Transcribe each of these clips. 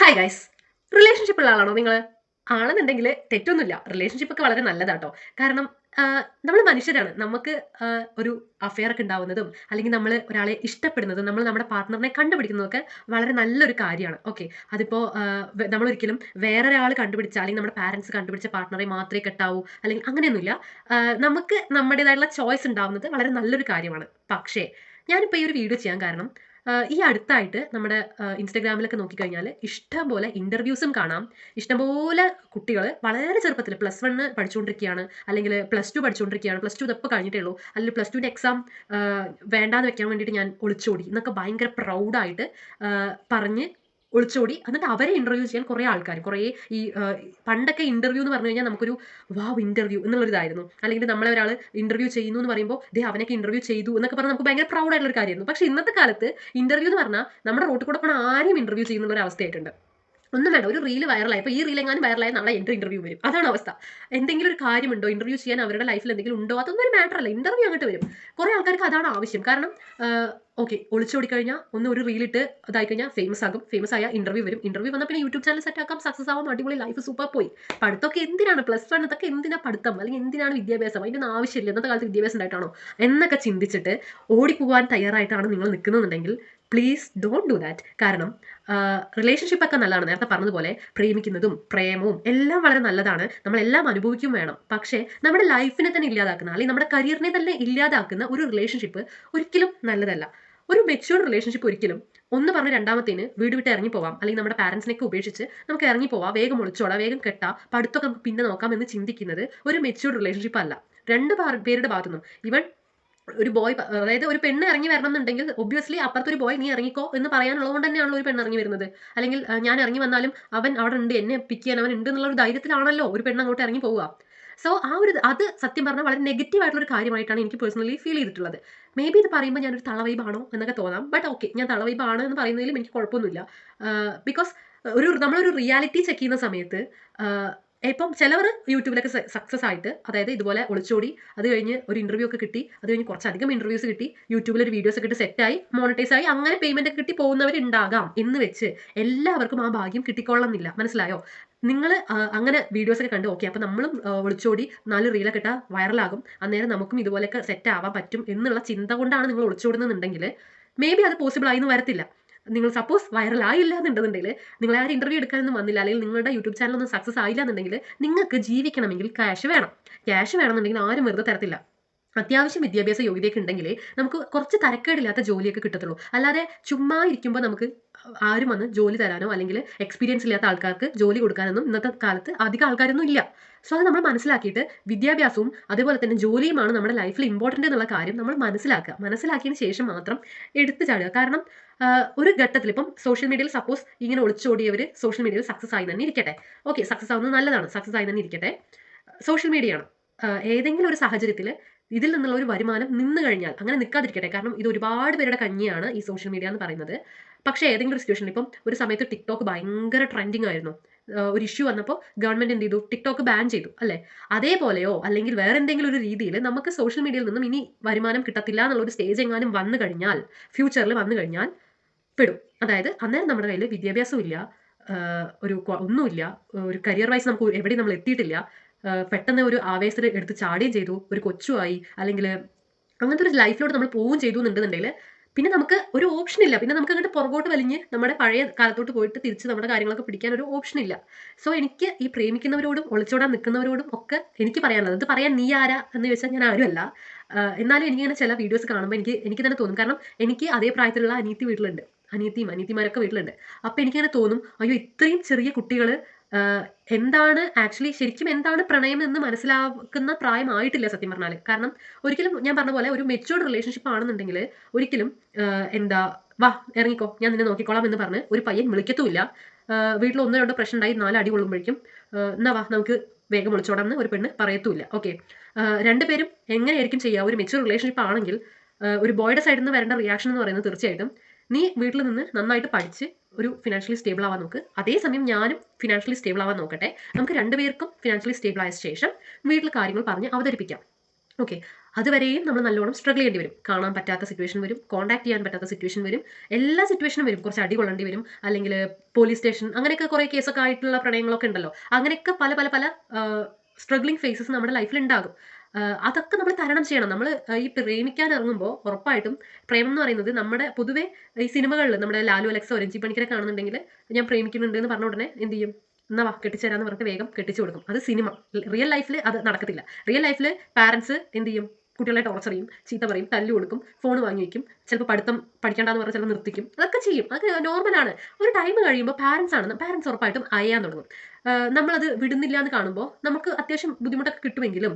Hi guys relationship ഉള്ള ആളാണോ നിങ്ങൾ ആണെന്നുണ്ടെങ്കിൽ തെറ്റൊന്നുമില്ല. റിലേഷൻഷിപ്പ് ഒക്കെ വളരെ നല്ലതാട്ടോ. കാരണം നമ്മൾ മനുഷ്യരാണ്. നമുക്ക് ഒരു അഫെയർ ഒക്കെ ഉണ്ടാവുന്നതും അല്ലെങ്കിൽ നമ്മൾ ഒരാളെ ഇഷ്ടപ്പെടുന്നതും നമ്മൾ നമ്മുടെ പാർട്ട്ണറിനെ കണ്ടുപിടിക്കുന്നതൊക്കെ വളരെ നല്ലൊരു കാര്യമാണ്. ഓക്കെ അതിപ്പോൾ നമ്മളൊരിക്കലും വേറൊരാൾ കണ്ടുപിടിച്ച അല്ലെങ്കിൽ നമ്മുടെ പാരൻസ് കണ്ടുപിടിച്ച പാർട്ട്ണറെ മാത്രമേ കെട്ടാവൂ അല്ലെങ്കിൽ അങ്ങനെയൊന്നുമില്ല. നമുക്ക് നമ്മുടേതായിട്ടുള്ള ചോയ്സ് ഉണ്ടാവുന്നത് വളരെ നല്ലൊരു കാര്യമാണ്. പക്ഷേ ഞാനിപ്പോൾ ഈ ഒരു വീഡിയോ ചെയ്യാൻ കാരണം ഈ അടുത്തായിട്ട് നമ്മുടെ ഇൻസ്റ്റഗ്രാമിലൊക്കെ നോക്കിക്കഴിഞ്ഞാൽ ഇഷ്ടംപോലെ ഇന്റർവ്യൂസും കാണാം. ഇഷ്ടംപോലെ കുട്ടികൾ വളരെ ചെറുപ്പത്തിൽ പ്ലസ് വണ്ണ് പഠിച്ചുകൊണ്ടിരിക്കുകയാണ് അല്ലെങ്കിൽ പ്ലസ് ടു പഠിച്ചുകൊണ്ടിരിക്കുകയാണ് പ്ലസ് ടു ഇതപ്പോൾ കഴിഞ്ഞിട്ടേ ഉള്ളൂ. അല്ലെങ്കിൽ പ്ലസ് ടുവിന്റെ എക്സാം വേണ്ടാന്ന് വെക്കാൻ വേണ്ടിയിട്ട് ഞാൻ ഒളിച്ചോടി. എന്നൊക്കെ ഭയങ്കര പ്രൗഡായിട്ട് പറഞ്ഞ് ഒളിച്ചോടി. എന്നിട്ട് അവരെ ഇന്റർവ്യൂ ചെയ്യാൻ കുറേ ആൾക്കാർ കുറേ ഈ പണ്ടൊക്കെ ഇന്റർവ്യൂ എന്ന് പറഞ്ഞു കഴിഞ്ഞാൽ നമുക്കൊരു വാവ് ഇന്റർവ്യൂ എന്നുള്ളൊരിതായിരുന്നു. അല്ലെങ്കിൽ നമ്മളെ ഒരാൾ ഇന്റർവ്യൂ ചെയ്യുന്നു എന്ന് പറയുമ്പോൾ ദേ അവനൊക്കെ ഇന്റർവ്യൂ ചെയ്തു എന്നൊക്കെ പറഞ്ഞാൽ നമുക്ക് ഭയങ്കര പ്രൗഡ് ആയിട്ടുള്ള ഒരു കാര്യമായിരുന്നു. പക്ഷെ ഇന്നത്തെ കാലത്ത് ഇന്റർവ്യൂ എന്ന് പറഞ്ഞാൽ നമ്മുടെ റോട്ടിൽ കൂടെ പോണ ആരും ഇന്റർവ്യൂ ചെയ്യുന്ന ഒരു അവസ്ഥയായിട്ടുണ്ട്. ഒന്നും വേണ്ട ഒരു റീൽ വൈറലായി ഇപ്പോൾ ഈ റീൽ എങ്ങാനും വൈറലായി നാളെ എന്റെ ഇന്റർവ്യൂ വരും. അതാണ് അവസ്ഥ. എന്തെങ്കിലും ഒരു കാര്യമുണ്ടോ? ഇന്റർവ്യൂ ചെയ്യാൻ അവരുടെ ലൈഫിൽ എന്തെങ്കിലും ഉണ്ടോ? അതൊന്നും ഒരു മാറ്റർ അല്ല. ഇന്റർവ്യൂ അങ്ങോട്ട് വരും. കുറേ ആൾക്കാർക്ക് അതാണ് ആവശ്യം. കാരണം ഓക്കെ ഒളിച്ചോടി കഴിഞ്ഞാൽ ഒന്ന് ഒരു റീലിട്ട് ഇതായി കഴിഞ്ഞാൽ ഫേമസ് ആകും. ഫേമസ് ആയ ഇന്റർവ്യൂ വരും. ഇന്റർവ്യൂ വന്നാൽ പിന്നെ യൂട്യൂബ് ചാനൽ സെറ്റ് ആക്കാം. സക്സസ് ആവാം. അടിപൊളി ലൈഫ് സൂപ്പർ പോയി. പഠിത്തമൊക്കെ എന്തിനാണ്? പ്ലസ് വൺ ഇതൊക്കെ എന്തിനാ പഠിത്തം? അല്ലെങ്കിൽ എന്തിനാണ് വിദ്യാഭ്യാസം? അതിന്റെ ആവശ്യമില്ല. ഇന്നത്തെ കാലത്ത് വിദ്യാഭ്യാസം ഉണ്ടായിട്ടാണോ? എന്നൊക്കെ ചിന്തിച്ചിട്ട് ഓടിപ്പോകാൻ തയ്യാറായിട്ടാണ് നിങ്ങൾ നിൽക്കുന്നുണ്ടെങ്കിൽ പ്ലീസ് ഡോണ്ട് ഡു ദാറ്റ് കാരണം റിലേഷൻഷിപ്പ് ഒക്കെ നല്ലതാണ്. നേരത്തെ പറഞ്ഞതുപോലെ പ്രേമിക്കുന്നതും പ്രേമവും എല്ലാം വളരെ നല്ലതാണ്. നമ്മളെല്ലാം അനുഭവിക്കും വേണം. പക്ഷേ നമ്മുടെ ലൈഫിനെ തന്നെ ഇല്ലാതാക്കുന്ന അല്ലെങ്കിൽ നമ്മുടെ കരിയറിനെ തന്നെ ഇല്ലാതാക്കുന്ന ഒരു റിലേഷൻഷിപ്പ് ഒരിക്കലും നല്ലതല്ല. ഒരു മെച്യൂർഡ് റിലേഷൻഷിപ്പ് ഒരിക്കലും ഒന്ന് പറഞ്ഞ് രണ്ടാമത്തേന് വീട് വിട്ട് ഇറങ്ങി പോവാം. അല്ലെങ്കിൽ നമ്മുടെ പാരൻസിനെയൊക്കെ ഉപേക്ഷിച്ച് നമുക്ക് ഇറങ്ങി പോവാം. വേഗം ഒളിച്ചോടാം വേഗം കെട്ടാം പഠിത്തമൊക്കെ നമുക്ക് പിന്നെ നോക്കാം എന്ന് ചിന്തിക്കുന്നത് ഒരു മെച്യൂർഡ് റിലേഷൻഷിപ്പ് അല്ല. രണ്ട് പേരുടെ ഭാഗത്തുനിന്നും. ഇവൻ ഒരു ബോയ് അതായത് ഒരു പെണ്ണ് ഇറങ്ങി വരണം എന്നുണ്ടെങ്കിൽ ഒബ്വിയസ്ലി അപ്പുറത്തൊരു ബോയ് നീ ഇറങ്ങിക്കോ എന്ന് പറയാനുള്ളത് കൊണ്ട് തന്നെയാണല്ലോ ഒരു പെണ്ണ് ഇറങ്ങി വരുന്നത്. അല്ലെങ്കിൽ ഞാൻ ഇറങ്ങി വന്നാലും അവൻ അവിടെ ഉണ്ട് എന്നെ പിക്ക് ചെയ്യാൻ അവൻ ഉണ്ട് എന്നുള്ള ഒരു ധൈര്യത്തിലാണല്ലോ ഒരു പെണ്ണ് അങ്ങോട്ട് ഇറങ്ങി പോവുക. സോ ആ ഒരു അത് സത്യം പറഞ്ഞാൽ വളരെ നെഗറ്റീവ് ആയിട്ടുള്ള ഒരു കാര്യമായിട്ടാണ് എനിക്ക് പേഴ്സണലി ഫീൽ ചെയ്തിട്ടുള്ളത്. മേ ബി ഇത് പറയുമ്പോൾ ഞാനൊരു തളവൈബാണോ എന്നൊക്കെ തോന്നാം. ബട്ട് ഓക്കെ ഞാൻ തളവൈബാണ് എന്ന് പറയുന്നതിലും എനിക്ക് കുഴപ്പമൊന്നുമില്ല. ബിക്കോസ് ഒരു നമ്മളൊരു റിയാലിറ്റി ചെക്ക് ചെയ്യുന്ന സമയത്ത് ഇപ്പം ചിലവർ യൂട്യൂബിലൊക്കെ സക്സസ് ആയിട്ട് അതായത് ഇതുപോലെ ഒളിച്ചോടി അത് കഴിഞ്ഞ് ഒരു ഇന്റർവ്യൂ ഒക്കെ കിട്ടി അത് കഴിഞ്ഞ് കുറച്ചധികം ഇന്റർവ്യൂസ് കിട്ടി യൂട്യൂബിൽ ഒരു വീഡിയോസ് ഒക്കെ ഇട്ട് സെറ്റായി മോണിറ്റൈസ് ആയി അങ്ങനെ പേയ്മെന്റ് ഒക്കെ കിട്ടി പോകുന്നവരുണ്ടാകാം എന്ന് വെച്ച് എല്ലാവർക്കും ആ ഭാഗ്യം കിട്ടിക്കൊള്ളുന്നില്ല മനസ്സിലായോ? നിങ്ങൾ അങ്ങനെ വീഡിയോസ് ഒക്കെ കണ്ട് ഓക്കെ അപ്പം നമ്മളും ഒളിച്ചോടി നാല് റീലൊക്കെ ഇട്ടാൽ വൈറലാകും അന്നേരം നമുക്കും ഇതുപോലെയൊക്കെ സെറ്റ് ആവാൻ പറ്റും എന്നുള്ള ചിന്ത കൊണ്ടാണ് നിങ്ങൾ ഒളിച്ചോടുന്നുണ്ടെങ്കിൽ മേ ബി അത് പോസിബിൾ ആയി എന്ന് വരത്തില്ല. നിങ്ങൾ സപ്പോസ് വൈറൽ ആയില്ല എന്നുണ്ടെന്നുണ്ടെങ്കിൽ നിങ്ങൾ ആരും ഇന്റർവ്യൂ എടുക്കാനൊന്നും വന്നില്ല അല്ലെങ്കിൽ നിങ്ങളുടെ യൂട്യൂബ് ചാനൽ ഒന്നും സക്സസ് ആയില്ല എന്നുണ്ടെങ്കിൽ നിങ്ങൾക്ക് ജീവിക്കണമെങ്കിൽ ക്യാഷ് വേണം. ക്യാഷ് വേണമെന്നുണ്ടെങ്കിൽ ആരും വെറുതെ തരത്തില്ല. അത്യാവശ്യം വിദ്യാഭ്യാസ യോഗ്യതയൊക്കെ ഉണ്ടെങ്കിൽ നമുക്ക് കുറച്ച് തരക്കേടില്ലാത്ത ജോലിയൊക്കെ കിട്ടത്തുള്ളൂ. അല്ലാതെ ചുമ്മാ ഇരിക്കുമ്പോൾ നമുക്ക് ആരും വന്ന് ജോലി തരാനോ അല്ലെങ്കിൽ എക്സ്പീരിയൻസ് ഇല്ലാത്ത ആൾക്കാർക്ക് ജോലി കൊടുക്കാനൊന്നും ഇന്നത്തെ കാലത്ത് അധികം ആൾക്കാരൊന്നും ഇല്ല. സോ അത് നമ്മൾ മനസ്സിലാക്കിയിട്ട് വിദ്യാഭ്യാസവും അതേപോലെ തന്നെ ജോലിയുമാണ് നമ്മുടെ ലൈഫിൽ ഇമ്പോർട്ടന്റ് എന്നുള്ള കാര്യം നമ്മൾ മനസ്സിലാക്കുക. മനസ്സിലാക്കിയതിന് ശേഷം മാത്രം എടുത്തു ചാടുക. കാരണം ഒരു ഘട്ടത്തിൽ ഇപ്പം സോഷ്യൽ മീഡിയയിൽ സപ്പോസ് ഇങ്ങനെ ഒളിച്ചോടിയവർ സോഷ്യൽ മീഡിയയിൽ സക്സസ് ആയി തന്നെ ഇരിക്കട്ടെ. ഓക്കെ സക്സസ് ആവുന്നത് നല്ലതാണ്. സക്സസ് ആയി തന്നെ ഇരിക്കട്ടെ. സോഷ്യൽ മീഡിയയാണ് ഏതെങ്കിലും ഒരു സാഹചര്യത്തിൽ ഇതിൽ നിന്നുള്ള ഒരു വരുമാനം നിന്ന് കഴിഞ്ഞാൽ അങ്ങനെ നിൽക്കാതിരിക്കട്ടെ കാരണം ഇത് ഒരുപാട് പേരുടെ കഞ്ഞിയാണ് ഈ സോഷ്യൽ മീഡിയ എന്ന് പറയുന്നത്. പക്ഷേ ഏതെങ്കിലും ഒരു സിറ്റുവേഷൻ ഇപ്പം ഒരു സമയത്ത് ടിക്ടോക്ക് ഭയങ്കര ട്രെൻഡിങ് ആയിരുന്നു. ഒരു ഇഷ്യൂ വന്നപ്പോൾ ഗവൺമെന്റ് എന്ത് ചെയ്തു? ടിക്ടോക്ക് ബാൻ ചെയ്തു അല്ലേ? അതേപോലെയോ അല്ലെങ്കിൽ വേറെ എന്തെങ്കിലും ഒരു രീതിയിൽ നമുക്ക് സോഷ്യൽ മീഡിയയിൽ നിന്നും ഇനി വരുമാനം കിട്ടത്തില്ല എന്നുള്ള ഒരു സ്റ്റേജ് എങ്ങാനും വന്നു കഴിഞ്ഞാൽ ഫ്യൂച്ചറിൽ വന്നു കഴിഞ്ഞാൽ പെടും. അതായത് അന്നേരം നമ്മുടെ കയ്യിൽ വിദ്യാഭ്യാസമില്ല ഒരു ഒന്നുമില്ല ഒരു കരിയർ വൈസ് നമുക്ക് എവിടെയും നമ്മൾ എത്തിയിട്ടില്ല പെട്ടെന്ന് ഒരു ആവേശത്തിൽ എടുത്ത് ചാടുകയും ചെയ്തു ഒരു കൊച്ചുമായി അല്ലെങ്കിൽ അങ്ങനത്തെ ഒരു ലൈഫിലോട്ട് നമ്മൾ പോവുകയും ചെയ്തു എന്നുണ്ടെന്നുണ്ടെങ്കിൽ പിന്നെ നമുക്ക് ഒരു ഓപ്ഷൻ ഇല്ല. പിന്നെ നമുക്ക് അങ്ങോട്ട് പുറകോട്ട് വലിഞ്ഞ് നമ്മുടെ പഴയ കാലത്തോട്ട് പോയിട്ട് തിരിച്ച് നമ്മുടെ കാര്യങ്ങളൊക്കെ പിടിക്കാൻ ഒരു ഓപ്ഷൻ ഇല്ല. സോ എനിക്ക് ഈ പ്രേമിക്കുന്നവരോടും ഒളിച്ചോടാൻ നിൽക്കുന്നവരോടും ഒക്കെ എനിക്ക് പറയാനുള്ളത് ഇത് പറയാൻ നീ ആരാ എന്ന് ചോദിച്ചാൽ ഞാൻ ആരുമല്ല. എന്നാലും എനിക്കിങ്ങനെ ചില വീഡിയോസ് കാണുമ്പോൾ എനിക്ക് എനിക്ക് തന്നെ തോന്നും. കാരണം എനിക്ക് അതേ പ്രായത്തിലുള്ള അനീത്തി വീട്ടിലുണ്ട്. അനിയത്തിയും അനിയത്തിമാരൊക്കെ വീട്ടിലുണ്ട്. അപ്പം എനിക്കങ്ങനെ തോന്നും അയ്യോ ഇത്രയും ചെറിയ കുട്ടികൾ എന്താണ് ആക്ച്വലി ശരിക്കും എന്താണ് പ്രണയം എന്ന് മനസ്സിലാക്കുന്ന പ്രായമായിട്ടില്ല സത്യം പറഞ്ഞാൽ കാരണം ഒരിക്കലും ഞാൻ പറഞ്ഞ പോലെ ഒരു മെച്ചുവർഡ് റിലേഷൻഷിപ്പ് ആണെന്നുണ്ടെങ്കിൽ ഒരിക്കലും എന്താ വാ ഇറങ്ങിക്കോ ഞാൻ നിന്നെ നോക്കിക്കോളാം എന്ന് പറഞ്ഞ് ഒരു പയ്യൻ വിളിക്കത്തുമില്ല. വീട്ടിൽ ഒന്നോ രണ്ടോ പ്രശ്നം ഉണ്ടായി നാല് അടി കൊള്ളുമ്പോഴേക്കും എന്നാ വാ നമുക്ക് വേഗം വിളിച്ചോടാം എന്ന് ഒരു പെണ്ണ് പറയത്തുമില്ല. ഓക്കെ രണ്ടുപേരും എങ്ങനെയായിരിക്കും ചെയ്യുക ഒരു മെച്ചുവർ റിലേഷൻഷിപ്പ് ആണെങ്കിൽ ഒരു ബോയുടെ സൈഡിൽ നിന്ന് വരേണ്ട റിയാക്ഷൻ എന്ന് പറയുന്നത് തീർച്ചയായിട്ടും നീ വീട്ടിൽ നിന്ന് നന്നായിട്ട് പഠിച്ച് ഒരു ഫിനാൻഷ്യലി സ്റ്റേബിൾ ആവാൻ നോക്ക്. അതേസമയം ഞാനും ഫിനാൻഷ്യലി സ്റ്റേബിൾ ആവാൻ നോക്കട്ടെ. നമുക്ക് രണ്ടുപേർക്കും ഫിനാൻഷ്യലി സ്റ്റേബിൾ ആയ ശേഷം വീട്ടിൽ കാര്യങ്ങൾ പറഞ്ഞ് അവതരിപ്പിക്കാം. ഓക്കെ അതുവരെയും നമ്മൾ നല്ലോണം സ്ട്രഗിൾ ചെയ്യേണ്ടി വരും. കാണാൻ പറ്റാത്ത സിറ്റുവേഷൻ വരും. കോൺടാക്ട് ചെയ്യാൻ പറ്റാത്ത സിറ്റുവേഷൻ വരും. എല്ലാ സിറ്റുവേഷനും വരും. കുറച്ച് അടി കൊള്ളേണ്ടി വരും. അല്ലെങ്കിൽ പോലീസ് സ്റ്റേഷൻ അങ്ങനെയൊക്കെ കുറേ കേസൊക്കെ ആയിട്ടുള്ള പ്രണയങ്ങളൊക്കെ ഉണ്ടല്ലോ. അങ്ങനെയൊക്കെ പല പല പല സ്ട്രഗ്ലിംഗ് ഫേസസ് നമ്മുടെ ലൈഫിൽ ഉണ്ടാകും. അതൊക്കെ നമ്മൾ തരണം ചെയ്യണം. നമ്മൾ ഈ പ്രേമിക്കാൻ ഇറങ്ങുമ്പോൾ ഉറപ്പായിട്ടും പ്രേമം എന്ന് പറയുന്നത് നമ്മുടെ പൊതുവേ ഈ സിനിമകളിൽ നമ്മുടെ ലാലു അലക്സോ രഞ്ജി പണിക്കരെ കാണുന്നുണ്ടെങ്കിൽ ഞാൻ പ്രേമിക്കുന്നുണ്ട് എന്ന് പറഞ്ഞ ഉടനെ എന്ത് ചെയ്യും? എന്നാ വാ കെട്ടിച്ചേരാന്ന് പറഞ്ഞിട്ട് വേഗം കെട്ടിച്ചു കൊടുക്കും. അത് സിനിമ. റിയൽ ലൈഫിൽ അത് നടക്കത്തില്ല. റിയൽ ലൈഫിൽ പാരൻസ് എന്ത് ചെയ്യും? കുട്ടികളെ ടോർച്ചർ ചെയ്യും ചീത്ത പറയും തല്ലു കൊടുക്കും ഫോൺ വാങ്ങി വയ്ക്കും ചിലപ്പോൾ പഠിത്തം പഠിക്കേണ്ടെന്ന് പറഞ്ഞാൽ ചിലപ്പോൾ നിർത്തിക്കും. അതൊക്കെ ചെയ്യും. അത് നോർമലാണ് ഒരു ടൈം കഴിയുമ്പോൾ പാരൻസ് ആണ്. പാരൻസ് ഉറപ്പായിട്ടും അയയാൻ തുടങ്ങും. നമ്മളത് വിടുന്നില്ല എന്ന് കാണുമ്പോൾ നമുക്ക് അത്യാവശ്യം ബുദ്ധിമുട്ടൊക്കെ കിട്ടുമെങ്കിലും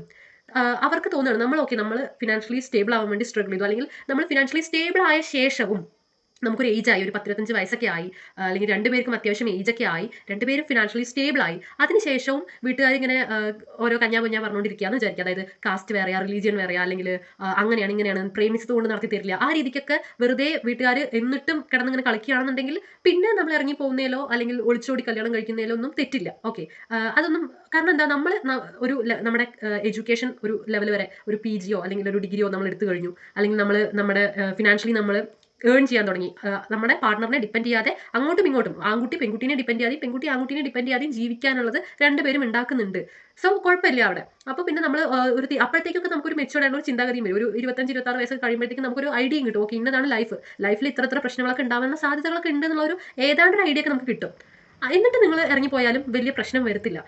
അവർക്ക് തോന്നുകയാണ് നമ്മൾ ഓക്കെ നമ്മൾ ഫിനാൻഷ്യലി സ്റ്റേബിൾ ആവാൻ വേണ്ടി സ്ട്രഗിൾ ചെയ്തു. അല്ലെങ്കിൽ നമ്മൾ ഫിനാൻഷ്യലി സ്റ്റേബിൾ ആയ ശേഷവും നമുക്കൊരു ഏജ് ആയി ഒരു പത്തിരുപത്തഞ്ച് വയസ്സൊക്കെ ആയി അല്ലെങ്കിൽ രണ്ടുപേർക്കും അത്യാവശ്യം ഏജ് ഒക്കെ ആയി രണ്ടുപേരും ഫിനാൻഷ്യലി സ്റ്റേബിൾ ആയി. അതിനുശേഷവും വീട്ടുകാരിങ്ങനെ ഓരോ കഞ്ഞാ കുഞ്ഞാ പറഞ്ഞുകൊണ്ടിരിക്കുകയെന്ന് വിചാരിക്കുക അതായത് കാസ്റ്റ് വേറെയാ റിലീജിയൻ വേറെയാ അല്ലെങ്കിൽ അങ്ങനെയാണ് ഇങ്ങനെയാണ് പ്രേമിച്ചത് കൊണ്ട് നടത്തി തരില്ല. ആ രീതിക്കൊക്കെ വെറുതെ വീട്ടുകാർ എന്നിട്ടും കിടന്നിങ്ങനെ കളിക്കുകയാണെന്നുണ്ടെങ്കിൽ പിന്നെ നമ്മൾ ഇറങ്ങി പോകുന്നതിലോ അല്ലെങ്കിൽ ഒളിച്ചോടി കല്യാണം കഴിക്കുന്നതിലോ ഒന്നും തെറ്റില്ല. ഓക്കെ അതൊന്നും കാരണം എന്താ നമ്മൾ ഒരു നമ്മുടെ എഡ്യൂക്കേഷൻ ഒരു ലെവൽ വരെ ഒരു പി ജിയോ അല്ലെങ്കിൽ ഒരു ഡിഗ്രിയോ നമ്മൾ എടുത്തു കഴിഞ്ഞു. അല്ലെങ്കിൽ നമ്മൾ നമ്മുടെ ഫിനാൻഷ്യലി നമ്മൾ ഏൺ ചെയ്യാൻ തുടങ്ങി. നമ്മുടെ പാർട്ട്ണറിനെ ഡിപ്പെൻഡ് ചെയ്യാതെ അങ്ങോട്ടും ഇങ്ങോട്ടും ആൺകുട്ടി പെൺകുട്ടീനെ ഡിപ്പെൻഡ് ചെയ്യാതെയും പെൺകുട്ടി ആൺകുട്ടീനെ ഡിപ്പെൻഡ് ചെയ്യാതെയും ജീവിക്കാനുള്ളത് രണ്ടുപേരും ഉണ്ടാക്കുന്നുണ്ട്. സോ കുഴപ്പമില്ല അവിടെ. അപ്പോൾ പിന്നെ നമ്മൾ ഒരു അപ്പോഴത്തേക്കൊക്കെ നമുക്കൊരു മെച്ചുവേർഡ് ആയിട്ടുള്ള ചിന്താഗതിയും വരും. ഒരു ഇരുപത്തഞ്ച് ഇരുപത്തി ആറ് വയസ്സ് കഴിയുമ്പോഴത്തേക്കും നമുക്കൊരു ഐഡിയയും കിട്ടും. ഓക്കെ ഇന്നതാണ് ലൈഫ് ലൈഫിൽ ഇത്ര ഇത്ര പ്രശ്നങ്ങളൊക്കെ ഉണ്ടാവുന്ന സാധ്യതകളൊക്കെ ഉണ്ട് എന്നുള്ള ഒരു ഏതാണ്ട് ഒരു ഐഡിയ ഒക്കെ നമുക്ക് കിട്ടും. എന്നിട്ട് നിങ്ങൾ ഇറങ്ങിപ്പോയാലും വലിയ പ്രശ്നം വരത്തില്ല.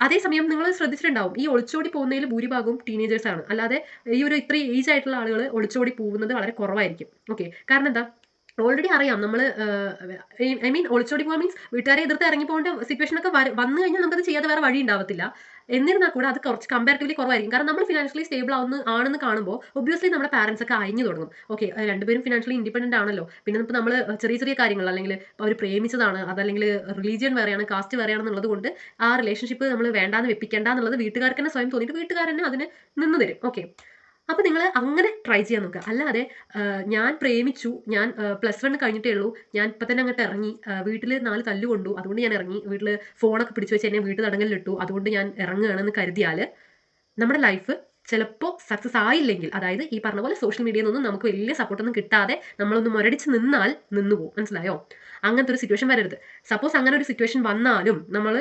അതേസമയം നിങ്ങൾ ശ്രദ്ധിച്ചിട്ടുണ്ടാവും ഈ ഒളിച്ചോടി പോകുന്നതിൽ ഭൂരിഭാഗവും ടീനേജേഴ്സാണ് അല്ലാതെ ഈ ഒരു ഇത്രയും ഏജ് ആയിട്ടുള്ള ആളുകൾ ഒളിച്ചോടി പോകുന്നത് വളരെ കുറവായിരിക്കും. ഓക്കെ കാരണം എന്താ? ഓൾറെഡി അറിയാം. നമ്മൾ ഐ മീൻ ഒളിച്ചോടി പോകാൻ മീൻസ് വീട്ടുകാരെ എതിർത്ത് ഇറങ്ങി പോകേണ്ട സിറ്റുവേഷൻ ഒക്കെ വന്നു കഴിഞ്ഞാൽ നമുക്കത് ചെയ്യാതെ വേറെ വഴി ഉണ്ടാവത്തില്ല. എന്നിരുന്നാൽ കൂടെ അത് കുറച്ച് കമ്പാരിറ്റീവ്ലി കുറവായിരിക്കും. കാരണം നമ്മൾ ഫിനാൻഷ്യലി സ്റ്റേബിൾ ആവുന്ന ആണെന്ന് കാണുമ്പോൾ ഒബ്വിയസ്ലി നമ്മുടെ പാരൻസ് ഒക്കെ അയഞ്ഞു തുടങ്ങും. ഓക്കെ രണ്ടുപേരും ഫിനാൻഷ്യലി ഇൻഡിപെൻഡന്റ് ആണല്ലോ. പിന്നെ ഇപ്പോൾ നമ്മൾ ചെറിയ ചെറിയ കാര്യങ്ങൾ അല്ലെങ്കിൽ അവർ പ്രേമിച്ചതാണ് അതല്ലെങ്കിൽ റിലീജിയൻ വേറെയാണ് കാസ്റ്റ് വേറെയാണെന്നുള്ളത് കൊണ്ട് ആ റിലേഷൻഷിപ്പ് നമ്മൾ വേണ്ടാന്ന് വെപ്പിക്കേണ്ട എന്നുള്ളത് വീട്ടുകാർക്ക് തന്നെ സ്വയം തോന്നിയിട്ട് വീട്ടുകാർ അതിന് നിന്ന് തരും. ഓക്കെ അപ്പോൾ നിങ്ങൾ അങ്ങനെ ട്രൈ ചെയ്യാൻ നോക്കുക. അല്ലാതെ ഞാൻ പ്രേമിച്ചു ഞാൻ പ്ലസ് വൺ കഴിഞ്ഞിട്ടേ ഉള്ളൂ ഞാൻ ഇപ്പൊ തന്നെ അങ്ങോട്ട് ഇറങ്ങി വീട്ടിൽ നാല് തല്ലു കൊണ്ടു അതുകൊണ്ട് ഞാൻ ഇറങ്ങി വീട്ടിൽ ഫോണൊക്കെ പിടിച്ചു വെച്ച് എന്നെ വീട്ടിൽ തടങ്കലിലിട്ടു അതുകൊണ്ട് ഞാൻ ഇറങ്ങുകയാണെന്ന് കരുതിയാൽ നമ്മുടെ ലൈഫ് ചിലപ്പോൾ സക്സസ് ആയില്ലെങ്കിൽ അതായത് ഈ പറഞ്ഞ പോലെ സോഷ്യൽ മീഡിയയിൽ നിന്നും നമുക്ക് വലിയ സപ്പോർട്ടൊന്നും കിട്ടാതെ നമ്മളൊന്ന് മുരടിച്ച് നിന്നാൽ നിന്നു പോകും. മനസ്സിലായോ? അങ്ങനത്തെ ഒരു സിറ്റുവേഷൻ വരരുത്. സപ്പോസ് അങ്ങനെ ഒരു സിറ്റുവേഷൻ വന്നാലും നമ്മൾ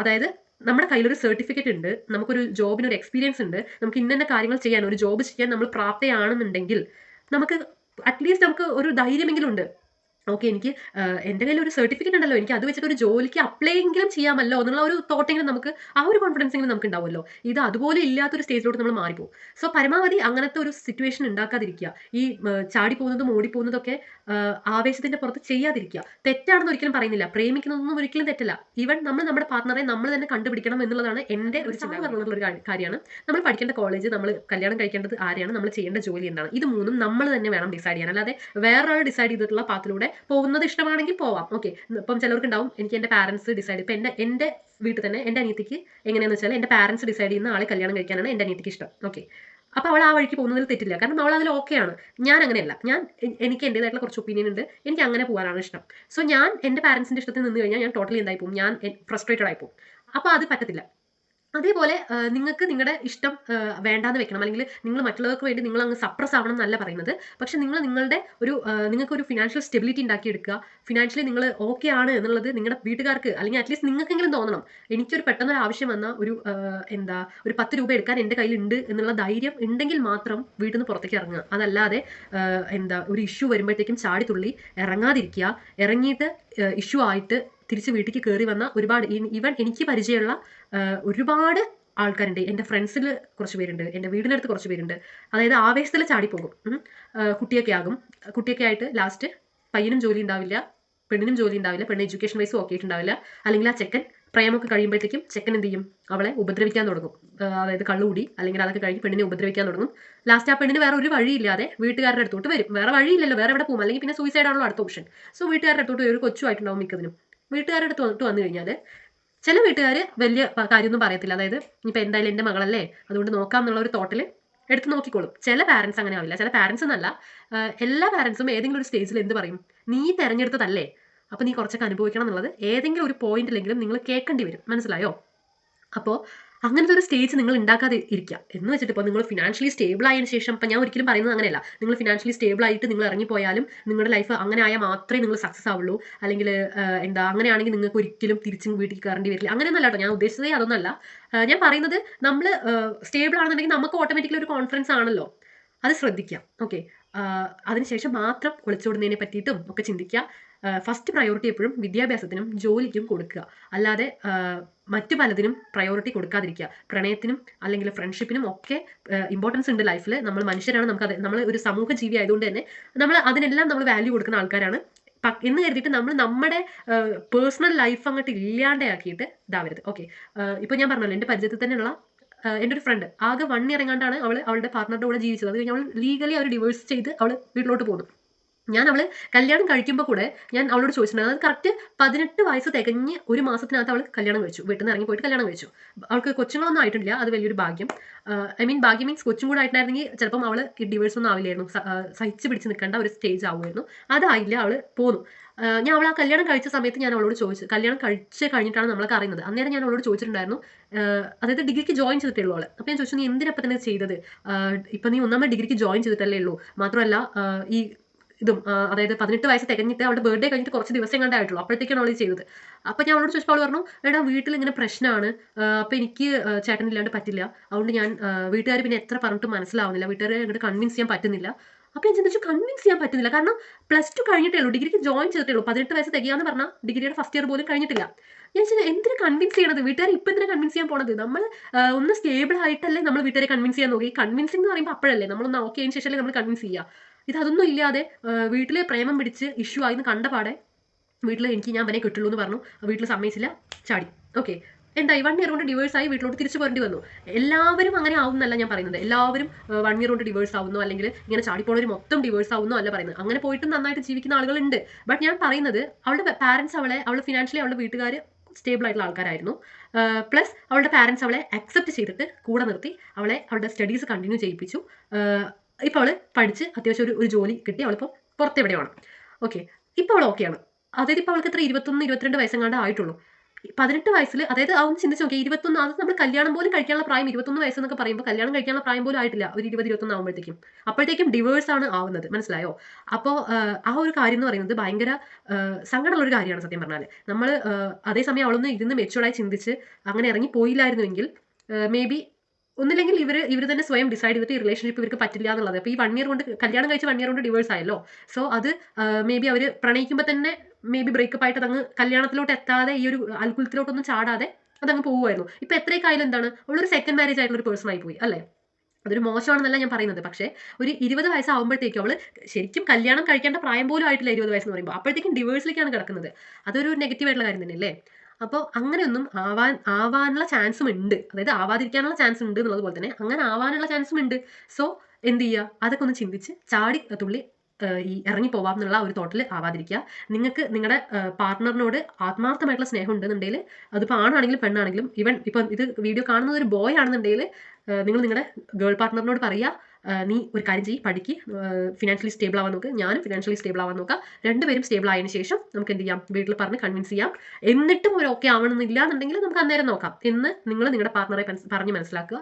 അതായത് നമ്മുടെ കയ്യിലൊരു സർട്ടിഫിക്കറ്റ് ഉണ്ട്. നമുക്കൊരു ജോബിന് ഒരു എക്സ്പീരിയൻസ് ഉണ്ട്. നമുക്ക് ഇന്ന കാര്യങ്ങൾ ചെയ്യാൻ ഒരു ജോബ് ചെയ്യാൻ നമ്മൾ പ്രാപ്തയാണെന്നുണ്ടെങ്കിൽ നമുക്ക് അറ്റ്ലീസ്റ്റ് നമുക്ക് ഒരു ധൈര്യമെങ്കിലും ഉണ്ട്. ഓക്കെ എനിക്ക് എന്റെ എന്റെ കയ്യിൽ ഒരു സർട്ടിഫിക്കറ്റ് ഉണ്ടല്ലോ. എനിക്ക് അത് വെച്ചിട്ട് ഒരു ജോലിക്ക് അപ്ലൈ എങ്കിലും ചെയ്യാമല്ലോ എന്നുള്ള ഒരു തോട്ടെങ്കിലും നമുക്ക് ആ ഒരു കോൺഫിഡൻസ് എങ്കിലും നമുക്ക് ഉണ്ടാവുമല്ലോ. ഇത് അതുപോലെ ഇല്ലാത്തൊരു സ്റ്റേജിലോട്ട് നമ്മൾ മാറിപ്പോകും സോ പരമാവധി അങ്ങനത്തെ ഒരു സിറ്റുവേഷൻ ഉണ്ടാക്കാതിരിക്കുക. ഈ ചാടി പോകുന്നതും ഓടിപ്പോകുന്നതൊക്കെ ആവേശത്തിന്റെ ആവേശത്തിന്റെ പുറത്ത് ചെയ്യാതിരിക്കുക. തെറ്റാണെന്ന് ഒരിക്കലും പറയുന്നില്ല. പ്രേമിക്കുന്നതൊന്നും ഒരിക്കലും തെറ്റല്ല. ഈവൻ നമ്മൾ നമ്മുടെ പാർട്ണറെ നമ്മൾ തന്നെ കണ്ടുപിടിക്കണം എന്നുള്ളതാണ് എന്റെ ഒരു ചിന്ത പറഞ്ഞിട്ടുള്ള ഒരു കാര്യമാണ്. നമ്മൾ പഠിക്കേണ്ട കോളേജ് നമ്മൾ കല്യാണം കഴിക്കേണ്ടത് ആരെയാണ്? നമ്മൾ ചെയ്യേണ്ട ജോലി എന്താണ്? ഇത് മൂന്നും നമ്മൾ തന്നെ വേണം ഡിസൈഡ് ചെയ്യാൻ. അല്ലാതെ വേറൊരാൾ ഡിസൈഡ് ചെയ്തിട്ടുള്ള പാത്തിലൂടെ പോകുന്നത് ഇഷ്ടമാണെങ്കിൽ പോവാം. ഓക്കെ ഇപ്പം ചിലർക്ക് ഉണ്ടാവും എനിക്ക് എന്റെ പാരൻസ് ഡിസൈഡ് ഇപ്പം എന്റെ എന്റെ വീട്ടിൽ തന്നെ എന്റെ അനിയത്തിക്ക് എങ്ങനെയാണെന്ന് വെച്ചാൽ എന്റെ പാരൻസ് ഡിസൈഡ് ചെയ്യുന്ന ആളെ കല്യാണം കഴിക്കാനാണ് എന്റെ അനിയത്തിക്ക് ഇഷ്ടം. ഓക്കെ അപ്പോൾ അവൾ ആ വഴിക്ക് പോകുന്നതിൽ തെറ്റില്ല. കാരണം അവൾ അതിൽ ഓക്കെയാണ് ഞാൻ അങ്ങനെയല്ല. ഞാൻ എനിക്ക് എന്റേതായിട്ടുള്ള കുറച്ച് ഒപ്പീനിയൻ ഉണ്ട്. എനിക്ക് അങ്ങനെ പോകാനാണ് ഇഷ്ടം. സോ ഞാൻ എന്റെ പാരൻസിന്റെ ഇഷ്ടത്തിൽ നിന്ന് കഴിഞ്ഞാൽ ഞാൻ ടോട്ടലി എന്തായി പോകും ഞാൻ ഫ്രസ്ട്രേറ്റഡ് ആയി പോകും അപ്പോൾ അത് പറ്റത്തില്ല. അതേപോലെ നിങ്ങൾക്ക് നിങ്ങളുടെ ഇഷ്ടം വേണ്ടാന്ന് വെക്കണം. അല്ലെങ്കിൽ നിങ്ങൾ മറ്റുള്ളവർക്ക് വേണ്ടി നിങ്ങൾ അങ്ങ് സപ്രസ് ആവണം എന്നല്ല പറയുന്നത്. പക്ഷെ നിങ്ങൾ നിങ്ങളുടെ ഒരു നിങ്ങൾക്ക് ഒരു ഫിനാൻഷ്യൽ സ്റ്റെബിലിറ്റി ഉണ്ടാക്കിയെടുക്കുക ഫിനാൻഷ്യലി നിങ്ങൾ ഓക്കെ ആണ് എന്നുള്ളത് നിങ്ങളുടെ വീട്ടുകാർക്ക് അല്ലെങ്കിൽ അറ്റ്ലീസ്റ്റ് നിങ്ങൾക്കെങ്കിലും തോന്നണം. എനിക്കൊരു പെട്ടെന്നൊരു ആവശ്യം വന്ന ഒരു എന്താ ഒരു പത്ത് രൂപ എടുക്കാൻ എന്റെ കയ്യിലുണ്ട് എന്നുള്ള ധൈര്യം ഉണ്ടെങ്കിൽ മാത്രം വീട്ടിൽ നിന്ന് പുറത്തേക്ക് ഇറങ്ങുക. അതല്ലാതെ എന്താ ഒരു ഇഷ്യൂ വരുമ്പോഴത്തേക്കും ചാടിത്തുള്ളി ഇറങ്ങാതിരിക്കുക. ഇറങ്ങിയിട്ട് ഇഷ്യൂ ആയിട്ട് തിരിച്ച് വീട്ടിലേക്ക് കയറി വന്ന ഒരുപാട് ഈവൻ എനിക്ക് പരിചയമുള്ള ഒരുപാട് ആൾക്കാരുണ്ട്. എന്റെ ഫ്രണ്ട്സിൽ കുറച്ച് പേരുണ്ട്. എന്റെ വീടിനടുത്ത് കുറച്ച് പേരുണ്ട്. അതായത് ആവേശത്തിൽ ചാടിപ്പോകും. കുട്ടിയൊക്കെ ആകും. കുട്ടിയൊക്കെ ആയിട്ട് ലാസ്റ്റ് പയ്യനും ജോലി ഉണ്ടാവില്ല പെണ്ണിനും ജോലി ഉണ്ടാവില്ല പെണ്ണ് എഡ്യൂക്കേഷൻ വൈസ് ഓക്കെ ആയിട്ടുണ്ടാവില്ല അല്ലെങ്കിൽ ആ ചെക്കൻ പ്രേമൊക്കെ കഴിയുമ്പോഴത്തേക്കും ചെക്കൻ എന്ത് ചെയ്യും? അവളെ ഉപദ്രവിക്കാൻ തുടങ്ങും. അതായത് അതായത് കള്ളുകൂടി അല്ലെങ്കിൽ അതൊക്കെ കഴിഞ്ഞ് പെണ്ണിനെ ഉപദ്രവിക്കാൻ തുടങ്ങും. ലാസ്റ്റ് ആ പെണ്ണിന് വേറെ ഒരു വഴിയില്ലാതെ വീട്ടുകാരുടെ അടുത്തോട്ട് വരും. വേറെ വഴിയില്ലല്ലോ. വേറെ എവിടെ പോകും അല്ലെങ്കിൽ പിന്നെ സൂയിസൈഡ് ആണല്ലോ അടുത്ത ഓപ്ഷൻ സോ വീട്ടുകാരുടെ അടുത്തോട്ട് ഒരു കൊച്ചുമായിട്ടുണ്ടാവും മിക്കതിനും. വീട്ടുകാരുടെ അടുത്ത് വന്നിട്ട് വന്നു കഴിഞ്ഞാൽ ചില വീട്ടുകാർ വലിയ കാര്യമൊന്നും പറയത്തില്ല. അതായത് ഇനിയിപ്പോൾ എന്തായാലും എന്റെ മകളല്ലേ അതുകൊണ്ട് നോക്കാം എന്നുള്ള ഒരു തോട്ടിൽ എടുത്ത് നോക്കിക്കോളും. ചില പാരൻസ് അങ്ങനെ ആവില്ല. ചില പാരൻസ് എന്നല്ല എല്ലാ പാരൻസും ഏതെങ്കിലും ഒരു സ്റ്റേജിൽ എന്ത് പറയും? നീ തിരഞ്ഞെടുത്തതല്ലേ? അപ്പോൾ നീ കുറച്ചൊക്കെ അനുഭവിക്കണം എന്നുള്ളത് ഏതെങ്കിലും ഒരു പോയിന്റിലെങ്കിലും നിങ്ങൾ കേൾക്കേണ്ടി വരും. മനസ്സിലായോ? അപ്പോൾ അങ്ങനത്തെ ഒരു സ്റ്റേജ് നിങ്ങൾ ഉണ്ടാക്കാതെ ഇരിക്കുക എന്ന് വെച്ചിട്ട് ഇപ്പോൾ നിങ്ങൾ ഫിനാൻഷ്യലി സ്റ്റേബിൾ ആയതിനു ശേഷം ഇപ്പം ഞാൻ ഒരിക്കലും പറയുന്നത് അങ്ങനെയല്ല. നിങ്ങൾ ഫിനാൻഷ്യലി സ്റ്റേബിൾ ആയിട്ട് നിങ്ങൾ ഇറങ്ങിപ്പോയാലും നിങ്ങളുടെ ലൈഫ് അങ്ങനെ ആയാൽ മാത്രമേ നിങ്ങൾ സക്സസ് ആവുള്ളൂ. അല്ലെങ്കിൽ എന്താ അങ്ങനെയാണെങ്കിൽ നിങ്ങൾക്ക് ഒരിക്കലും തിരിച്ചും വീട്ടിൽ കയറേണ്ടി വരില്ല. അങ്ങനെയൊന്നല്ല കേട്ടോ. ഞാൻ ഉദ്ദേശിച്ചത് അതൊന്നല്ല. ഞാൻ പറയുന്നത് നമ്മൾ സ്റ്റേബിൾ ആണെന്നുണ്ടെങ്കിൽ നമുക്ക് ഓട്ടോമാറ്റിക്കലി ഒരു കോൺഫിഡൻസ് ആണല്ലോ. അത് ശ്രദ്ധിക്കാം. ഓക്കെ അതിനുശേഷം മാത്രം ഒളിച്ചോടുന്നതിനെ പറ്റിയിട്ടും ഒക്കെ ചിന്തിക്കുക ഫസ്റ്റ് പ്രയോറിറ്റി എപ്പോഴും വിദ്യാഭ്യാസത്തിനും ജോലിക്കും കൊടുക്കുക. അല്ലാതെ മറ്റു പലതിനും പ്രയോറിറ്റി കൊടുക്കാതിരിക്കുക. പ്രണയത്തിനും അല്ലെങ്കിൽ ഫ്രണ്ട്ഷിപ്പിനും ഒക്കെ ഇമ്പോർട്ടൻസ് ഉണ്ട് ലൈഫിൽ നമ്മൾ മനുഷ്യരാണ് നമുക്ക് അത് നമ്മൾ ഒരു സമൂഹ ജീവി ആയതുകൊണ്ട് തന്നെ നമ്മൾ അതിനെല്ലാം നമ്മൾ വാല്യൂ കൊടുക്കുന്ന ആൾക്കാരാണ്. എന്ന് കരുതിയിട്ട് നമ്മൾ നമ്മുടെ പേഴ്സണൽ ലൈഫ് അങ്ങോട്ട് ഇല്ലാണ്ടാക്കിയിട്ട് ഇതാവരുത്. ഓക്കെ ഇപ്പോൾ ഞാൻ പറഞ്ഞല്ലോ എന്റെ പരിചയത്തിൽ തന്നെയുള്ള എന്റെ ഒരു ഫ്രണ്ട് ആകെ വണ്ണി ഇറങ്ങാണ്ടാണ് അവൾ അവളുടെ പാർട്ണറുടെ കൂടെ ജീവിച്ചത്. അത് കഴിഞ്ഞ് അവൾ ലീഗലി അവർ ഡിവോഴ്സ് ചെയ്ത് അവൾ വീട്ടിലോട്ട് പോകുന്നു ഞാൻ അവൾ കല്യാണം കഴിക്കുമ്പോൾ കൂടെ ഞാൻ അവളോട് ചോദിച്ചിട്ടുണ്ട്. അത് കറക്റ്റ് പതിനെട്ട് വയസ്സ് തികഞ്ഞ് ഒരു മാസത്തിനകത്ത് അവൾ കല്യാണം കഴിച്ചു. വീട്ടിൽ നിന്ന് ഇറങ്ങി പോയിട്ട് കല്യാണം കഴിച്ചു. അവൾക്ക് കൊച്ചുങ്ങളൊന്നും ആയിട്ടില്ല. അത് വലിയൊരു ഭാഗ്യം. ഐ മീൻ ഭാഗ്യം മീൻസ് കൊച്ചും കൂടെ ആയിട്ടുണ്ടായിരുന്നെങ്കിൽ ചിലപ്പം അവൾ ഡിവേഴ്സ് ഒന്നും ആവില്ലായിരുന്നു. സഹിച്ച് പിടിച്ച് നിൽക്കേണ്ട ഒരു സ്റ്റേജ് ആവുമായിരുന്നു. അതായില്ല അവൾ പോന്നു. ഞാൻ അവൾ ആ കല്യാണം കഴിച്ച സമയത്ത് ഞാൻ അവളോട് ചോദിച്ചു. കല്യാണം കഴിച്ച് കഴിഞ്ഞിട്ടാണ് നമ്മളൊക്കെ അറിയുന്നത്. അന്നേരം ഞാൻ അവളോട് ചോദിച്ചിട്ടുണ്ടായിരുന്നു. അതായത് ഡിഗ്രിക്ക് ജോയിൻ ചെയ്തിട്ടേ ഉള്ളൂ അവൾ. അപ്പോൾ ഞാൻ ചോദിച്ചു നീ എന്തിനപ്പം തന്നെ ചെയ്തത് ഇപ്പം നീ ഒന്നാമത് ഡിഗ്രിക്ക് ജോയിൻ ചെയ്തിട്ടല്ലേ ഉള്ളൂ. മാത്രമല്ല ഈ ഇതും അതായത് പതിനെട്ട് വയസ്സ് തികഞ്ഞിട്ട് അവളുടെ ബർത്ത്ഡേ കഴിഞ്ഞിട്ട് കുറച്ച് ദിവസം കണ്ടേ ആയിട്ടുള്ളൂ. അപ്പോഴത്തേക്കാണ് അവൾ ചെയ്തത്. അപ്പോൾ ഞാൻ അവളോട് ചോദിച്ചപ്പോൾ അവൾ പറഞ്ഞു എടാ വീട്ടിൽ ഇങ്ങനെ പ്രശ്നമാണ് അപ്പോൾ എനിക്ക് ചേട്ടനില്ലാണ്ട് പറ്റില്ല. അതുകൊണ്ട് ഞാൻ വീട്ടുകാർ പിന്നെ എത്ര പറഞ്ഞിട്ട് മനസ്സിലാവുന്നില്ല. വീട്ടുകാരെ അങ്ങോട്ട് കൺവിൻസ് ചെയ്യാൻ പറ്റുന്നില്ല. അപ്പോൾ ഞാൻ ചിന്തിച്ചു കൺവിൻസ് ചെയ്യാൻ പറ്റുന്നില്ല. കാരണം പ്ലസ് ടു കഴിഞ്ഞിട്ടേ ഉള്ളൂ. ഡിഗ്രിക്ക് ജോയിൻ ചെയ്തിട്ടേ ഉള്ളൂ. പതിനെട്ട് വയസ്സ് തികയാന്ന് പറഞ്ഞാൽ ഡിഗ്രിയുടെ ഫസ്റ്റ് ഇയർ പോലും കഴിഞ്ഞിട്ടില്ല. ഞാൻ വെച്ചാൽ എന്തിനു കൺവിൻസ് ചെയ്യണത്? വീട്ടുകാർ ഇപ്പം എന്തിനാ കൺവിൻസ് ചെയ്യാൻ പോണത്? നമ്മൾ ഒന്ന് സ്റ്റേബിൾ ആയിട്ടല്ലേ നമ്മൾ വീട്ടുകാരെ കൺവിൻസ് ചെയ്യാൻ നോക്കി? കൺവിൻസിംഗ് എന്ന് പറയുമ്പോൾ അപ്പോഴല്ലേ നമ്മളൊന്ന് ഓക്കെ അതിന് ശേഷമല്ലേ നമ്മൾ കൺവിൻസ് ചെയ്യുക ഇത് അതൊന്നും ഇല്ലാതെ വീട്ടിൽ പ്രേമം പിടിച്ച് ഇഷ്യൂ ആയിന്ന് കണ്ട പാടെ വീട്ടിൽ എനിക്ക് ഞാൻ അവനെ കിട്ടുള്ളൂ എന്ന് പറഞ്ഞു. വീട്ടിൽ സമ്മതിച്ചില്ല. ചാടി. ഓക്കെ എന്തായി? വൺ ഇയർ കൊണ്ട് ഡിവേഴ്സ് ആയി വീട്ടിലോട്ട് തിരിച്ചു പോരേണ്ടി വന്നു. എല്ലാവരും അങ്ങനെ ആവുന്നല്ല ഞാൻ പറയുന്നത്. എല്ലാവരും വൺ ഇയർ കൊണ്ട് ഡിവേഴ്സ് ആവുന്നു അല്ലെങ്കിൽ ഇങ്ങനെ ചാടിപ്പോണവർ മൊത്തം ഡിവേഴ്സ് ആവുന്നു അല്ല പറയുന്നത്. അങ്ങനെ പോയിട്ട് നന്നായിട്ട് ജീവിക്കുന്ന ആളുകളുണ്ട്. ബട്ട് ഞാൻ പറയുന്നത് അവളുടെ പാരൻസ് അവളെ അവൾ ഫിനാൻഷ്യലി അവളുടെ വീട്ടുകാർ സ്റ്റേബിൾ ആയിട്ടുള്ള ആൾക്കാരായിരുന്നു. പ്ലസ് അവളുടെ പാരൻസ് അവളെ അക്സെപ്റ്റ് ചെയ്തിട്ട് കൂടെ നിർത്തി അവളെ അവളുടെ സ്റ്റഡീസ് കണ്ടിന്യൂ ചെയ്യിപ്പിച്ചു. ഇപ്പോൾ അവൾ പഠിച്ച് അത്യാവശ്യം ഒരു ഒരു ജോലി കിട്ടി. അവളിപ്പോൾ പുറത്തെവിടെയാണ് ഓക്കെ ഇപ്പോൾ അവൾ ഓക്കെയാണ് അതായത് ഇപ്പോൾ അവൾക്ക് എത്ര? ഇരുപത്തൊന്ന് ഇരുപത്തിരണ്ട് വയസ്സെങ്ങാണ്ട് ആയിട്ടുള്ളൂ. പതിനെട്ട് വയസ്സിൽ അതായത് അവൻ ചിന്തിച്ച് നോക്കി ഇരുപത്തൊന്ന് അത് നമ്മൾ കല്യാണം പോലും കഴിക്കാനുള്ള പ്രായം ഇരുപത്തൊന്ന് വയസ്സെന്നൊക്കെ പറയുമ്പോൾ കല്യാണം കഴിക്കാനുള്ള പ്രായം പോലും ആയിട്ടില്ല. ഒരു ഇരുപത് ഇരുപത്തൊന്ന് ആകുമ്പോഴത്തേക്കും അപ്പോഴത്തേക്കും ഡിവേഴ്സ് ആണ് ആവുന്നത്. മനസ്സിലായോ? അപ്പോൾ ആ ഒരു കാര്യം എന്ന് പറയുന്നത് ഭയങ്കര സങ്കടമുള്ള ഒരു കാര്യമാണ് സത്യം പറഞ്ഞാൽ നമ്മൾ അതേസമയം അവളൊന്ന് ഇരുന്ന് മെച്ചുവറായി ചിന്തിച്ച് അങ്ങനെ ഇറങ്ങി പോയില്ലായിരുന്നുവെങ്കിൽ മേ ബി ഒന്നില്ലെങ്കിൽ ഇവർ ഇവർ തന്നെ സ്വയം ഡിസൈഡ് ചെയ്തിട്ട് ഈ റിലേഷൻഷിപ്പ് ഇവർക്ക് പറ്റില്ല എന്നുള്ളത്. അപ്പോൾ ഈ വൺ ഇയർ കൊണ്ട് കല്യാണം കഴിച്ച് വൺ ഇയർ കൊണ്ട് ഡിവേഴ്സ് ആയല്ലോ. സോ അത് മേ ബി അവർ പ്രണയിക്കുമ്പോൾ തന്നെ മേ ബി ബ്രേക്കപ്പ് ആയിട്ട് അതങ്ങ് കല്യാണത്തിലോട്ട് എത്താതെ ഈ ഒരു അൽക്കുലത്തിലോട്ടൊന്നും ചാടാതെ അതങ്ങ് പോകുമായിരുന്നു ഇപ്പോൾ എത്രയൊക്കെ ആയാലും എന്താണ് അവളൊരു സെക്കൻഡ് മാരേജ് ആയിട്ടുള്ള ഒരു പേഴ്സൺ ആയി പോയി അല്ലേ? അതൊരു മോശമാണെന്നല്ല ഞാൻ പറയുന്നത്. പക്ഷേ ഒരു ഇരുപത് വയസ്സാകുമ്പോഴത്തേക്കും അവൾ ശരിക്കും കല്യാണം കഴിക്കേണ്ട പ്രായം പോലും ആയിട്ടില്ല ഇരുപത് വയസ്സെന്ന് പറയുമ്പോൾ അപ്പോഴത്തേക്കും ഡിവേഴ്സിലേക്കാണ് കിടക്കുന്നത്. അതൊരു നെഗറ്റീവ് ആയിട്ടുള്ള കാര്യം തന്നെയല്ലേ? അപ്പോൾ അങ്ങനെയൊന്നും ആവാൻ ആവാനുള്ള ചാൻസും ഉണ്ട്. അതായത് ആവാതിരിക്കാനുള്ള ചാൻസ് ഉണ്ട് എന്നുള്ളത് പോലെ തന്നെ അങ്ങനെ ആവാനുള്ള ചാൻസും ഉണ്ട്. സോ എന്ത് ചെയ്യുക? അതൊക്കെ ഒന്ന് ചിന്തിച്ച് ചാടി തുള്ളി ഈ ഇറങ്ങി പോവാം എന്നുള്ള ഒരു തോട്ടിൽ ആവാതിരിക്കുക. നിങ്ങൾക്ക് നിങ്ങളുടെ പാർട്ട്ണറിനോട് ആത്മാർത്ഥമായിട്ടുള്ള സ്നേഹം ഉണ്ടെന്നുണ്ടെങ്കിൽ അതിപ്പോൾ ആണാണെങ്കിലും പെണ്ണാണെങ്കിലും ഇവൻ ഇപ്പം ഇത് വീഡിയോ കാണുന്നത് ഒരു ബോയ് ആണെന്നുണ്ടെങ്കിൽ നിങ്ങൾ നിങ്ങളുടെ ഗേൾ പാർട്ട്ണറിനോട് പറയുക നീ ഒരു കാര്യം ചെയ്യ് പഠിക്ക്. ഫിനാൻഷ്യലി സ്റ്റേബിൾ ആവാൻ നോക്കുക ഞാനും ഫിനാൻഷ്യലി സ്റ്റേബിൾ ആവാൻ നോക്കാം. രണ്ടുപേരും സ്റ്റേബിൾ ആയതിനു ശേഷം നമുക്ക് എന്ത് ചെയ്യാം? വീട്ടിൽ പറഞ്ഞ് കൺവിൻസ് ചെയ്യാം. എന്നിട്ടും ഒരു ഓക്കെ ആവണമെന്നില്ല എന്നുണ്ടെങ്കിൽ നമുക്ക് അന്നേരം നോക്കാം. എന്ന് നിങ്ങൾ നിങ്ങളുടെ പാർട്ണറെ പറഞ്ഞ് മനസ്സിലാക്കുക.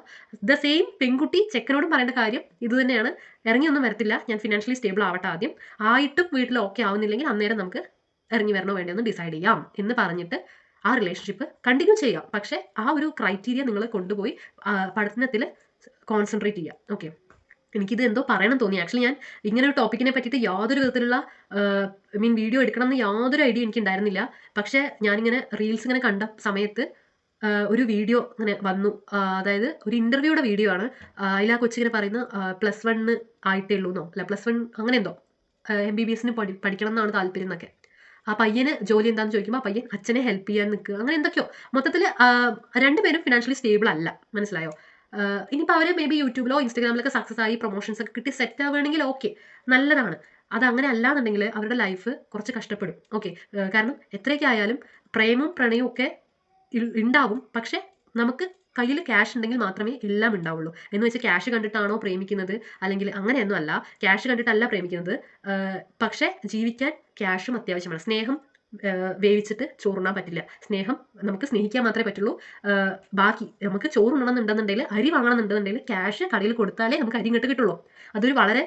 ദ സെയിം പെൺകുട്ടി ചെക്കനോടും പറയേണ്ട കാര്യം ഇത് തന്നെയാണ്. ഇറങ്ങിയൊന്നും വരത്തില്ല. ഞാൻ ഫിനാൻഷ്യലി സ്റ്റേബിൾ ആവട്ടെ ആദ്യം. ആയിട്ടും വീട്ടിൽ ഓക്കെ ആവുന്നില്ലെങ്കിൽ അന്നേരം നമുക്ക് ഇറങ്ങി വരണോ വേണ്ടിയൊന്ന് ഡിസൈഡ് ചെയ്യാം എന്ന് പറഞ്ഞിട്ട് ആ റിലേഷൻഷിപ്പ് കണ്ടിന്യൂ ചെയ്യാം. പക്ഷേ ആ ഒരു ക്രൈറ്റീരിയ നിങ്ങൾ കൊണ്ടുപോയി പഠനത്തിൽ കോൺസെൻട്രേറ്റ് ചെയ്യാം. ഓക്കെ എനിക്കിത് എന്തോ പറയണം തോന്നി. ആക്ച്വലി ഞാൻ ഇങ്ങനെ ഒരു ടോപ്പിക്കിനെ പറ്റിയിട്ട് യാതൊരു വിധത്തിലുള്ള ഐ മീൻ വീഡിയോ എടുക്കണം എന്ന് യാതൊരു ഐഡിയ എനിക്ക് ഉണ്ടായിരുന്നില്ല പക്ഷേ ഞാനിങ്ങനെ റീൽസ് ഇങ്ങനെ കണ്ട സമയത്ത് ഒരു വീഡിയോ ഇങ്ങനെ വന്നു. അതായത് ഒരു ഇന്റർവ്യൂയുടെ വീഡിയോ ആണ്. അതിൽ ആ കൊച്ചിങ്ങനെ പറയുന്ന പ്ലസ് വണ്ണ് ആയിട്ടേ ഉള്ളൂ എന്നോ? അല്ല പ്ലസ് വൺ അങ്ങനെ എന്തോ? എം ബി ബി എസിന് പഠി പഠിക്കണം എന്നാണ് താല്പര്യം എന്നൊക്കെ. ആ പയ്യന് ജോലി എന്താണെന്ന് ചോദിക്കുമ്പോൾ ആ പയ്യൻ അച്ഛനെ ഹെൽപ്പ് ചെയ്യാൻ നിൽക്കുക. അങ്ങനെ എന്തൊക്കെയോ. മൊത്തത്തിൽ രണ്ടുപേരും ഫിനാൻഷ്യലി സ്റ്റേബിൾ അല്ല. മനസ്സിലായോ? ഇനിയിപ്പോൾ അവർ മേ ബി യൂട്യൂബിലോ ഇൻസ്റ്റാഗ്രാമിലൊക്കെ സക്സസ് ആയി പ്രൊമോഷൻസ് ഒക്കെ കിട്ടി സെറ്റ് ആവുകയാണെങ്കിൽ ഓക്കെ നല്ലതാണ്. അത് അങ്ങനെ അല്ലാന്നുണ്ടെങ്കിൽ അവരുടെ ലൈഫ് കുറച്ച് കഷ്ടപ്പെടും. ഓക്കെ കാരണം എത്രയൊക്കെ ആയാലും പ്രേമവും പ്രണയവും ഒക്കെ ഉണ്ടാവും പക്ഷെ നമുക്ക് കയ്യിൽ ക്യാഷ് ഉണ്ടെങ്കിൽ മാത്രമേ എല്ലാം ഉണ്ടാവുള്ളൂ എന്ന് വെച്ചാൽ ക്യാഷ് കണ്ടിട്ടാണോ പ്രേമിക്കുന്നത്? അല്ലെങ്കിൽ അങ്ങനെയൊന്നും അല്ല. ക്യാഷ് കണ്ടിട്ടല്ല പ്രേമിക്കുന്നത്. പക്ഷെ ജീവിക്കാൻ ക്യാഷും അത്യാവശ്യമാണ്. സ്നേഹം വേവിച്ചിട്ട് ചോറുണ്ണാൻ പറ്റില്ല. സ്നേഹം നമുക്ക് സ്നേഹിക്കാൻ മാത്രമേ പറ്റുള്ളൂ. ബാക്കി നമുക്ക് ചോറുണ്ണണം എന്നുണ്ടെന്നുണ്ടെങ്കിൽ അരി വാങ്ങണം എന്നുണ്ടെന്നുണ്ടെങ്കിൽ ക്യാഷ് കടയിൽ കൊടുത്താലേ നമുക്ക് അരി ഇങ്ങോട്ട് കിട്ടുള്ളൂ. അതൊരു വളരെ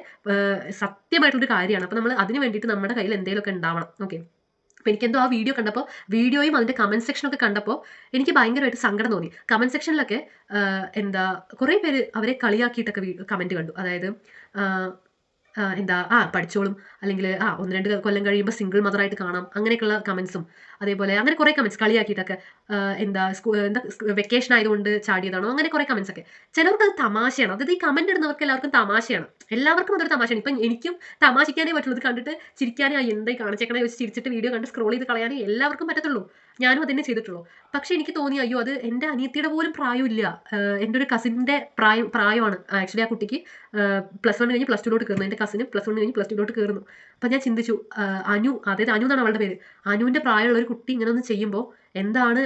സത്യമായിട്ടുള്ളൊരു കാര്യമാണ്. അപ്പോൾ നമ്മൾ അതിന് വേണ്ടിയിട്ട് നമ്മുടെ കയ്യിൽ എന്തെങ്കിലുമൊക്കെ ഉണ്ടാവണം. ഓക്കെ. അപ്പോൾ എനിക്കെന്തോ ആ വീഡിയോ കണ്ടപ്പോൾ വീഡിയോയും അതിന്റെ കമന്റ് സെക്ഷനൊക്കെ കണ്ടപ്പോൾ എനിക്ക് ഭയങ്കരമായിട്ട് സങ്കടം തോന്നി. കമന്റ് സെക്ഷനിലൊക്കെ എന്താ കുറേ പേര് അവരെ കളിയാക്കിയിട്ടൊക്കെ കമന്റ് കണ്ടു. അതായത് എന്താ ആ പഠിച്ചോളും. അല്ലെങ്കിൽ ആ ഒന്ന് രണ്ട് കൊല്ലം കഴിയുമ്പോൾ സിംഗിൾ മദറായിട്ട് കാണാം. അങ്ങനെയൊക്കെയുള്ള കമൻസും അതേപോലെ അങ്ങനെ കുറേ കമൻസ് കളിയാക്കിയിട്ടൊക്കെ എന്താ സ്കൂ എന്താ വെക്കേഷൻ ആയതുകൊണ്ട് ചാടിയതാണോ? അങ്ങനെ കുറേ കമൻസ് ഒക്കെ. ചിലർക്ക് അത് തമാശയാണ്. അതായത് ഈ കമന്റ് ഇടുന്നവർക്ക് എല്ലാവർക്കും തമാശയാണ്. എല്ലാവർക്കും അതൊരു തമാശയാണ്. ഇപ്പം എനിക്കും തമാശിക്കാനേ പറ്റുള്ളൂ. ഇത് കണ്ടിട്ട് ചിരിക്കാനേ എന്തായി കാണിച്ചേക്കണേ വെച്ച് ചിരിച്ചിട്ട് വീഡിയോ കണ്ട് സ്ക്രോൾ ചെയ്ത് കളയാനേ എല്ലാവർക്കും പറ്റത്തുള്ളൂ. ഞാനും അതന്നെ ചെയ്തിട്ടുള്ളൂ. പക്ഷെ എനിക്ക് തോന്നി അയ്യോ അത് എന്റെ അനിയത്തിയുടെ പോലും പ്രായമില്ല. എന്റെ ഒരു കസിന്റെ പ്രായം പ്രായമാണ് ആക്ച്വലി ആ കുട്ടിക്ക്. പ്ലസ് വൺ കഴിഞ്ഞ് പ്ലസ് ടുലോട്ട് കയറുന്നു. എന്റെ കസിന് പ്ലസ് വൺ കഴിഞ്ഞ് പ്ലസ് ടുലോട്ട് കയറുന്നു. അപ്പം ഞാൻ ചിന്തിച്ചു അനു അതായത് അനു എന്നാണ് അവളുടെ പേര്. അനുവിന്റെ പ്രായമുള്ള ഒരു കുട്ടി ഇങ്ങനെ ഒന്ന് ചെയ്യുമ്പോൾ എന്താണ്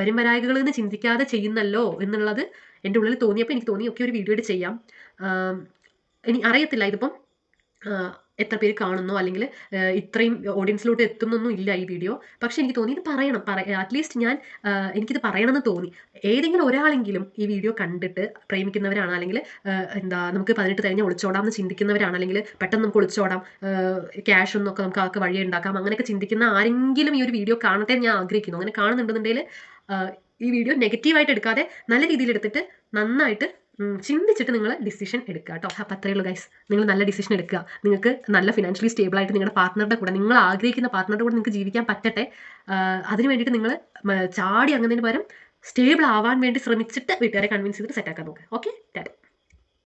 വരും വരായകൾ എന്ന് ചിന്തിക്കാതെ ചെയ്യുന്നല്ലോ എന്നുള്ളത് എന്റെ ഉള്ളിൽ തോന്നിയപ്പോൾ എനിക്ക് തോന്നി ഒക്കെ ഒരു വീഡിയോ ചെയ്യാം. ഇനി അറിയത്തില്ല ഇതിപ്പം. എത്ര പേര് കാണുന്നോ അല്ലെങ്കിൽ ഇത്രയും ഓഡിയൻസിലോട്ട് എത്തുന്നൊന്നും ഇല്ല ഈ വീഡിയോ പക്ഷെ എനിക്ക് തോന്നി ഇത് പറയണം. പറ അറ്റ്ലീസ്റ്റ് ഞാൻ എനിക്കിത് പറയണമെന്ന് തോന്നി. ഏതെങ്കിലും ഒരാളെങ്കിലും ഈ വീഡിയോ കണ്ടിട്ട് പ്രേമിക്കുന്നവരാണ് അല്ലെങ്കിൽ എന്താ നമുക്ക് പതിനെട്ട് കഴിഞ്ഞ് ഒളിച്ചോടാം എന്ന് ചിന്തിക്കുന്നവരാണ് അല്ലെങ്കിൽ പെട്ടെന്ന് നമുക്ക് ഒളിച്ചോടാം ക്യാഷ് ഒന്നൊക്കെ നമുക്ക് ആൾക്ക് വഴി ഉണ്ടാക്കാം അങ്ങനെയൊക്കെ ചിന്തിക്കുന്ന ആരെങ്കിലും ഈ ഒരു വീഡിയോ കാണട്ടെ ഞാൻ ആഗ്രഹിക്കുന്നു. അങ്ങനെ കാണുന്നുണ്ടെന്നുണ്ടെങ്കിൽ ഈ വീഡിയോ നെഗറ്റീവായിട്ട് എടുക്കാതെ നല്ല രീതിയിൽ എടുത്തിട്ട് നന്നായിട്ട് ചിന്തിച്ചിട്ട് നിങ്ങൾ ഡിസിഷൻ എടുക്കുക കേട്ടോ അപ്പം അത്രയേ ഉള്ളൂ ഗൈസ് നിങ്ങൾ നല്ല ഡിസിഷൻ എടുക്കുക. നിങ്ങൾക്ക് നല്ല ഫിനാൻഷ്യലി സ്റ്റേബിൾ ആയിട്ട് നിങ്ങളുടെ പാർട്ട്ണറുടെ കൂടെ നിങ്ങൾ ആഗ്രഹിക്കുന്ന പാർട്ട്ണറുടെ കൂടെ നിങ്ങൾക്ക് ജീവിക്കാൻ പറ്റട്ടെ. അതിനു വേണ്ടിയിട്ട് നിങ്ങൾ ചാടി അങ്ങനെ പകരം സ്റ്റേബിൾ ആവാൻ വേണ്ടി ശ്രമിച്ചിട്ട് വീട്ടുകാരെ കൺവിൻസ് ചെയ്തിട്ട് സെറ്റാക്കാൻ നോക്കുക. ഓക്കെ